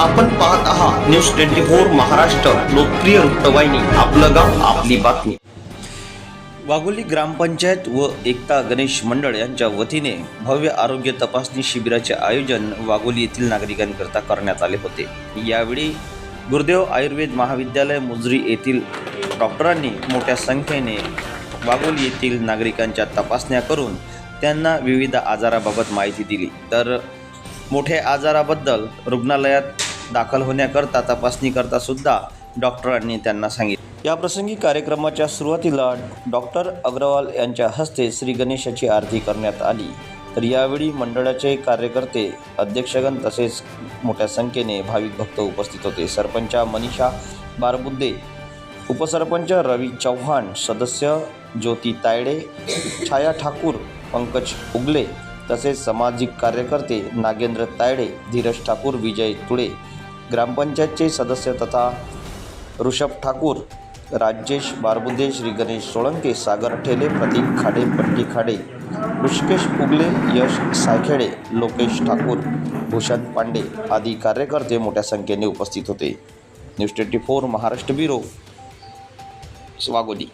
आपण पाहत आहात न्यूज ट्वेंटी फोर महाराष्ट्र लोकप्रिय वृत्तवाहिनी आपलं गाव आपली बातमी. वाघोली ग्रामपंचायत व एकता गणेश मंडळ यांच्या वतीने भव्य आरोग्य तपासणी शिबिराचे आयोजन वाघोली येथील नागरिकांकरता करण्यात आले होते. यावेळी गुरुदेव आयुर्वेद महाविद्यालय मुजरी येथील डॉक्टरांनी मोठ्या संख्येने वाघोली येथील नागरिकांच्या तपासण्या करून त्यांना विविध आजाराबाबत माहिती दिली. तर मोठ्या आजाराबद्दल रुग्णालयात दाखल होण्याकरता तपासणीकरता सुद्धा डॉक्टरांनी त्यांना सांगितले. याप्रसंगी कार्यक्रमाच्या सुरुवातीला डॉक्टर अग्रवाल यांच्या हस्ते श्री गणेशाची आरती करण्यात आली. तर यावेळी मंडळाचे कार्यकर्ते अध्यक्षगण तसेच मोठ्या संख्येने भाविक भक्त उपस्थित होते. सरपंच मनीषा बारबुद्दे उपसरपंच रवी चव्हाण सदस्य ज्योती तायडे छाया ठाकूर पंकज उगले तसेच सामाजिक कार्यकर्ते नागेंद्र तायडे धीरज ठाकूर विजय तुळे ग्रामपंचायतचे सदस्य तथा ऋषभ ठाकूर राजेश बारबुदे श्री गणेश सोळंके सागर ठेले प्रतीक खाडे पट्टी खाडे ऋषिकेश उगले यश सायखेडे लोकेश ठाकूर भूषण पांडे आदी कार्यकर्ते मोठ्या संख्येने उपस्थित होते. News twenty four Maharashtra bureau स्वागोली